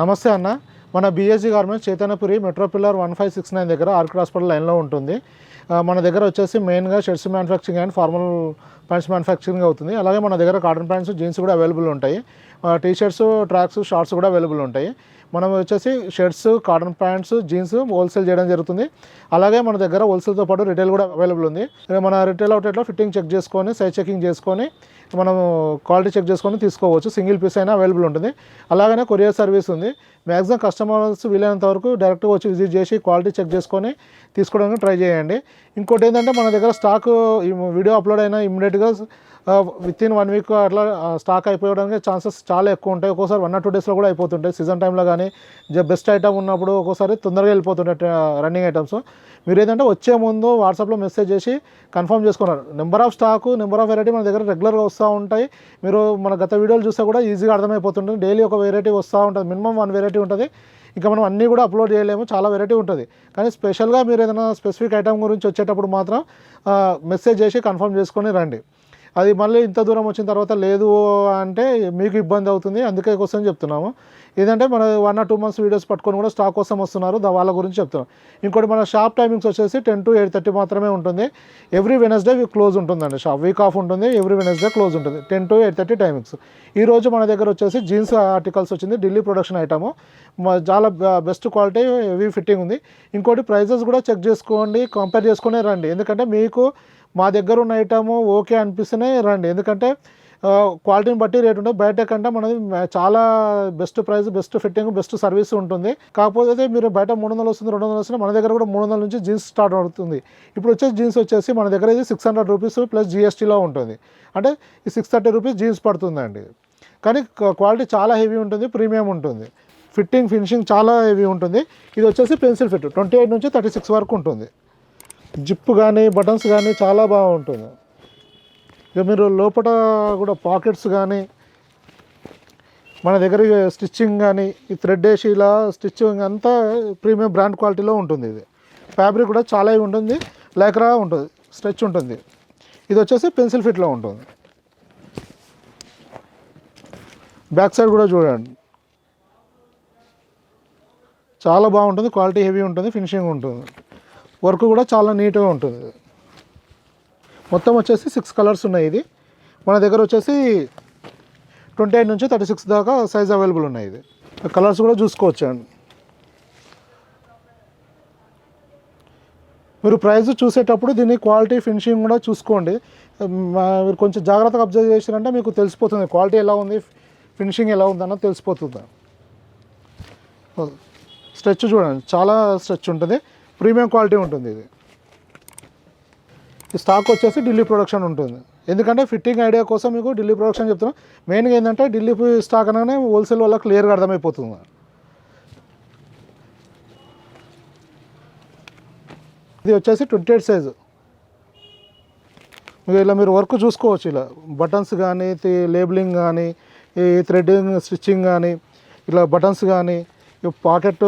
నమస్తే అన్న. మన BSC garments Chaitanyapuri metro pillar one five six nine దగ్గర ఆర్కి హాస్పిటల్ లైన్లో ఉంటుంది. మన దగ్గర వచ్చేసి మెయిన్గా shirts manufacturing and formal pants manufacturing అవుతుంది. అలాగే మన దగ్గర కాటన్ ప్యాంట్స్ జీన్స్ కూడా అవైలబుల్ ఉంటాయి. టీ షర్ట్స్ ట్రాక్స్ షార్ట్స్ కూడా అవైలబుల్ ఉంటాయి. మనం వచ్చేసి shirts cotton pants jeans wholesale చేయడం జరుగుతుంది. అలాగే మన దగ్గర హోల్సేల్తో పాటు రిటైల్ కూడా అవైలబుల్ ఉంది. మన రిటైల్ అవుట్లెట్లో ఫిట్టింగ్ చెక్ చేసుకొని సైజ్ చెకింగ్ చేసుకొని మనం క్వాలిటీ చెక్ చేసుకొని తీసుకోవచ్చు. సింగిల్ పీస్ అయినా అవైలబుల్ ఉంటుంది. అలాగనే కొరియర్ సర్వీస్ ఉంది. మ్యాక్సిమం కస్టమర్స్ వీలైనంత వరకు డైరెక్ట్గా వచ్చి విజిట్ చేసి క్వాలిటీ చెక్ చేసుకొని తీసుకోవడానికి ట్రై చేయండి. ఇంకోటి ఏంటంటే మన దగ్గర స్టాక్ వీడియో అప్లోడ్ అయినా ఇమ్మీడియట్గా విత్ ఇన్ వన్ వీక్ అట్లా స్టాక్ అయిపోవడానికి ఛాన్సెస్ చాలా ఎక్కువ ఉంటాయి. ఒక్కోసారి వన్ ఆర్ టూ డేస్లో కూడా అయిపోతుంటాయి. సీజన్ టైంలో కానీ బెస్ట్ ఐటమ్ ఉన్నప్పుడు ఒక్కోసారి తొందరగా వెళ్ళిపోతుంటాయి రన్నింగ్ ఐటమ్స్ మీరు ఏంటంటే వచ్చే ముందు వాట్సాప్లో మెసేజ్ చేసి కన్ఫర్మ్ చేసుకున్నారు. Number of stock number of variety మన దగ్గర రెగ్యులర్గా వస్తూ ఉంటాయి. మీరు మన గత వీడియోలు చూస్తే కూడా ఈజీగా అర్థమైపోతుంటుంది. డైలీ ఒక వెరైటీ వస్తూ ఉంటుంది. మినిమం వన్ వెరైటీ ఉంటుంది. ఇంకా మనం అన్నీ కూడా అప్లోడ్ చేయలేము. చాలా వెరైటీ ఉంటుంది. కానీ స్పెషల్గా మీరు ఏదైనా స్పెసిఫిక్ ఐటమ్ గురించి వచ్చేటప్పుడు మాత్రం మెసేజ్ చేసి కన్ఫర్మ్ చేసుకొని రండి. అది మళ్ళీ ఇంత దూరం వచ్చిన తర్వాత లేదు అంటే మీకు ఇబ్బంది అవుతుంది అందుకే కోసం చెప్తున్నాము. ఏదంటే మన one or two months videos పట్టుకొని కూడా స్టాక్ కోసం వస్తున్నారు వాళ్ళ గురించి చెప్తున్నాం. ఇంకోటి మన షాప్ టైమింగ్స్ వచ్చేసి టెన్ టు ఎయిట్ థర్టీ మాత్రమే ఉంటుంది. ఎవ్రీ వెనస్డే క్లోజ్ ఉంటుందండి షాప్ వీక్ ఆఫ్ ఉంటుంది ఎవ్రీ వెనస్డే క్లోజ్ ఉంటుంది. Ten to eight thirty timings ఈ రోజు మన దగ్గర వచ్చేసి జీన్స్ ఆర్టికల్స్ వచ్చింది ఢిల్లీ ప్రొడక్షన్ ఐటమ్ చాలా బెస్ట్ క్వాలిటీ హెవీ ఫిట్టింగ్ ఉంది. ఇంకోటి ప్రైజెస్ కూడా చెక్ చేసుకోండి కంపేర్ చేసుకునే రండి. ఎందుకంటే మీకు మా దగ్గర ఉన్న ఐటమ్ ఓకే అనిపిస్తేనే రండి. ఎందుకంటే క్వాలిటీని బట్టి రేట్ ఉంటుంది. బయట కంటే మనది చాలా best price best fitting best service ఉంటుంది. కాకపోతే మీరు బయట మూడు వందలు వస్తుంది రెండు వందలు వస్తుంది మన దగ్గర కూడా మూడు వందల నుంచి జీన్స్ స్టార్ట్ అవుతుంది. ఇప్పుడు వచ్చే జీన్స్ వచ్చేసి మన దగ్గర ఇది సిక్స్ హండ్రెడ్ రూపీస్ ప్లస్ జిఎస్టీలో ఉంటుంది. అంటే ఈ సిక్స్ థర్టీ రూపీస్ జీన్స్ పడుతుందండి. కానీ క్వాలిటీ చాలా హెవీ ఉంటుంది ప్రీమియం ఉంటుంది. ఫిట్టింగ్ ఫినిషింగ్ చాలా హెవీ ఉంటుంది. ఇది వచ్చేసి పెన్సిల్ ఫిట్ ట్వంటీ ఎయిట్ నుంచి థర్టీ సిక్స్ వరకు ఉంటుంది. జిప్ కానీ బటన్స్ కానీ చాలా బాగుంటుంది. ఇక మీరు లోపల కూడా పాకెట్స్ కానీ మన దగ్గర స్టిచ్చింగ్ కానీ ఈ థ్రెడ్ వేసి ఇలా స్టిచ్చింగ్ అంతా ప్రీమియం బ్రాండ్ క్వాలిటీలో ఉంటుంది ఇది. ఫ్యాబ్రిక్ కూడా చాలా ఉంటుంది లైక్రా ఉంటుంది స్ట్రెచ్ ఉంటుంది. ఇది వచ్చేసి పెన్సిల్ ఫిట్లో ఉంటుంది. బ్యాక్ సైడ్ కూడా చూడండి. చాలా బాగుంటుంది క్వాలిటీ హెవీ ఉంటుంది ఫినిషింగ్ ఉంటుంది. వర్క్ కూడా చాలా నీట్గా ఉంటుంది. మొత్తం వచ్చేసి సిక్స్ కలర్స్ ఉన్నాయి ఇది. మన దగ్గర వచ్చేసి ట్వంటీ ఎయిట్ నుంచి థర్టీ సిక్స్ దాకా సైజ్ అవైలబుల్ ఉన్నాయి ఇది. కలర్స్ కూడా చూసుకోవచ్చు అండి. మీరు ప్రైస్ చూసేటప్పుడు దీని క్వాలిటీ ఫినిషింగ్ కూడా చూసుకోండి. మీరు కొంచెం జాగ్రత్తగా అబ్జర్వ్ చేసినంటే మీకు తెలిసిపోతుంది. క్వాలిటీ ఎలా ఉంది ఫినిషింగ్ ఎలా ఉంది అన్నది తెలిసిపోతుంది. స్ట్రెచ్ చూడండి చాలా స్ట్రెచ్ ఉంటుంది. ప్రీమియం క్వాలిటీ ఉంటుంది ఇది. ఈ స్టాక్ వచ్చేసి ఢిల్లీ ప్రొడక్షన్ ఉంటుంది. ఎందుకంటే ఫిట్టింగ్ ఐడియా కోసం మీకు ఢిల్లీ ప్రొడక్షన్ చెప్తున్నాం. మెయిన్గా ఏంటంటే ఢిల్లీ స్టాక్ అనగానే హోల్సేల్ వాళ్ళకి క్లియర్గా అర్థమైపోతుంది. ఇది వచ్చేసి ట్వంటీ ఎయిట్ సైజు. మీరు ఇలా మీరు వర్క్ చూసుకోవచ్చు ఇలా. బటన్స్ కానీ లేబులింగ్ కానీ ఈ థ్రెడ్డింగ్ స్టిచ్చింగ్ కానీ ఇలా బటన్స్ కానీ ఈ పాకెట్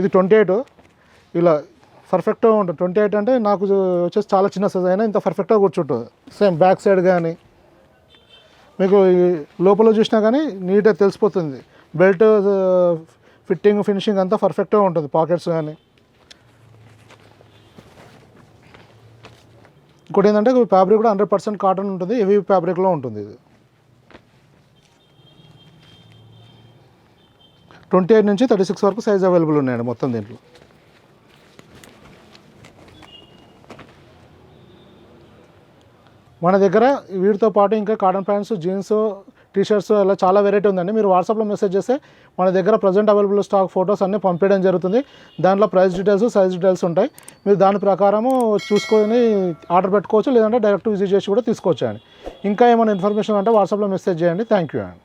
ఇది ట్వంటీ ఎయిట్. ఇలా పర్ఫెక్ట్గా ఉంటుంది. ట్వంటీ ఎయిట్ అంటే నాకు వచ్చేసి చాలా చిన్న సైజ్ అయినా ఇంత పర్ఫెక్ట్గా కూర్చుంటుంది. సేమ్ బ్యాక్ సైడ్ కానీ మీకు లోపల చూసినా కానీ నీట్గా తెలిసిపోతుంది. బెల్ట్ ఫిట్టింగ్ ఫినిషింగ్ అంతా పర్ఫెక్ట్గా ఉంటుంది పాకెట్స్ కానీ ఇంకోటి ఏంటంటే ఫ్యాబ్రిక్ కూడా హండ్రెడ్ పర్సెంట్ కాటన్ ఉంటుంది హెవీ ఫ్యాబ్రిక్లో ఉంటుంది ఇది. ట్వంటీ ఎయిట్ నుంచి థర్టీ సిక్స్ వరకు సైజ్ అవైలబుల్ ఉన్నాయండి మొత్తం దీంట్లో. మన దగ్గర వీటితో పాటు ఇంకా cotton pants jeans T shirts అలా చాలా వెరైటీ ఉందండి. మీరు వాట్సాప్లో మెసేజ్ చేస్తే మన దగ్గర ప్రజెంట్ అవైలబుల్ స్టాక్ ఫొటోస్ అన్నీ పంపించడం జరుగుతుంది. దాంట్లో ప్రైస్ డీటెయిల్స్ సైజ్ డీటెయిల్స్ ఉంటాయి. మీరు దాని ప్రకారము చూసుకొని ఆర్డర్ పెట్టుకోవచ్చు లేదంటే డైరెక్ట్ విజిట్ చేసి కూడా తీసుకోవచ్చు అండి. ఇంకా ఏమైనా ఇన్ఫర్మేషన్ అంటే వాట్సాప్లో మెసేజ్ చేయండి. థ్యాంక్ యూ అండి.